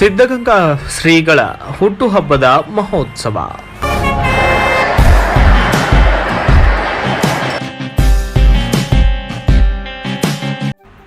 ಸಿದ್ಧಗಂಗಾ ಶ್ರೀಗಳ ಹುಟ್ಟುಹಬ್ಬದ ಮಹೋತ್ಸವ.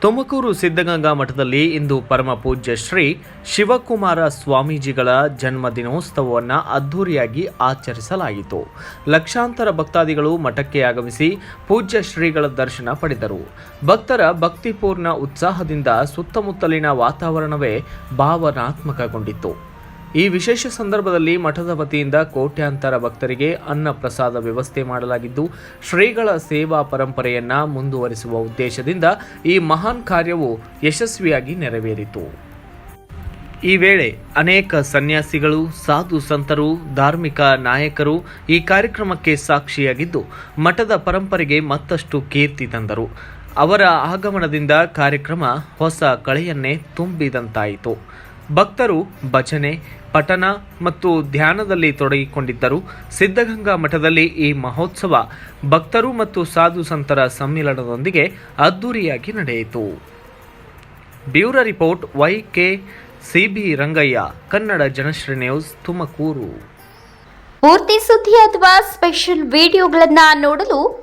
ತುಮಕೂರು ಸಿದ್ಧಗಂಗಾ ಮಠದಲ್ಲಿ ಇಂದು ಪರಮ ಪೂಜ್ಯ ಶ್ರೀ ಶಿವಕುಮಾರ ಸ್ವಾಮೀಜಿಗಳ ಜನ್ಮ ದಿನೋತ್ಸವವನ್ನು ಅದ್ಧೂರಿಯಾಗಿ ಆಚರಿಸಲಾಯಿತು. ಲಕ್ಷಾಂತರ ಭಕ್ತಾದಿಗಳು ಮಠಕ್ಕೆ ಆಗಮಿಸಿ ಪೂಜ್ಯ ಶ್ರೀಗಳ ದರ್ಶನ ಪಡೆದರು. ಭಕ್ತರ ಭಕ್ತಿಪೂರ್ಣ ಉತ್ಸಾಹದಿಂದ ಸುತ್ತಮುತ್ತಲಿನ ವಾತಾವರಣವೇ ಭಾವನಾತ್ಮಕಗೊಂಡಿತ್ತು. ಈ ವಿಶೇಷ ಸಂದರ್ಭದಲ್ಲಿ ಮಠದ ವತಿಯಿಂದ ಕೋಟ್ಯಾಂತರ ಭಕ್ತರಿಗೆ ಅನ್ನ ಪ್ರಸಾದ ವ್ಯವಸ್ಥೆ ಮಾಡಲಾಗಿದ್ದು, ಶ್ರೀಗಳ ಸೇವಾ ಪರಂಪರೆಯನ್ನ ಮುಂದುವರಿಸುವ ಉದ್ದೇಶದಿಂದ ಈ ಮಹಾನ್ ಕಾರ್ಯವು ಯಶಸ್ವಿಯಾಗಿ ನೆರವೇರಿತು. ಈ ವೇಳೆ ಅನೇಕ ಸನ್ಯಾಸಿಗಳು, ಸಾಧು ಸಂತರು, ಧಾರ್ಮಿಕ ನಾಯಕರು ಈ ಕಾರ್ಯಕ್ರಮಕ್ಕೆ ಸಾಕ್ಷಿಯಾಗಿದ್ದು, ಮಠದ ಪರಂಪರೆಗೆ ಮತ್ತಷ್ಟು ಕೀರ್ತಿ ತಂದರು. ಅವರ ಆಗಮನದಿಂದ ಕಾರ್ಯಕ್ರಮ ಹೊಸ ಕಳೆಯನ್ನೇ ತುಂಬಿದಂತಾಯಿತು. ಭಕ್ತರು ಭಜನೆ ಪಠನ ಮತ್ತು ಧ್ಯಾನದಲ್ಲಿ ತೊಡಗಿಕೊಂಡಿದ್ದರು. ಸಿದ್ಧಗಂಗಾ ಮಠದಲ್ಲಿ ಈ ಮಹೋತ್ಸವ ಭಕ್ತರು ಮತ್ತು ಸಾಧು ಸಂತರ ಸಮ್ಮಿಲನದೊಂದಿಗೆ ಅದ್ದೂರಿಯಾಗಿ ನಡೆಯಿತು. Bureau report Y K C B Rangayya, Kannada Janashree news, Tumakuru. ಪೂರ್ತಿ ಸುದ್ದಿ ಅಥವಾ ಸ್ಪೆಷಲ್ ವಿಡಿಯೋಗಳನ್ನು ನೋಡಲು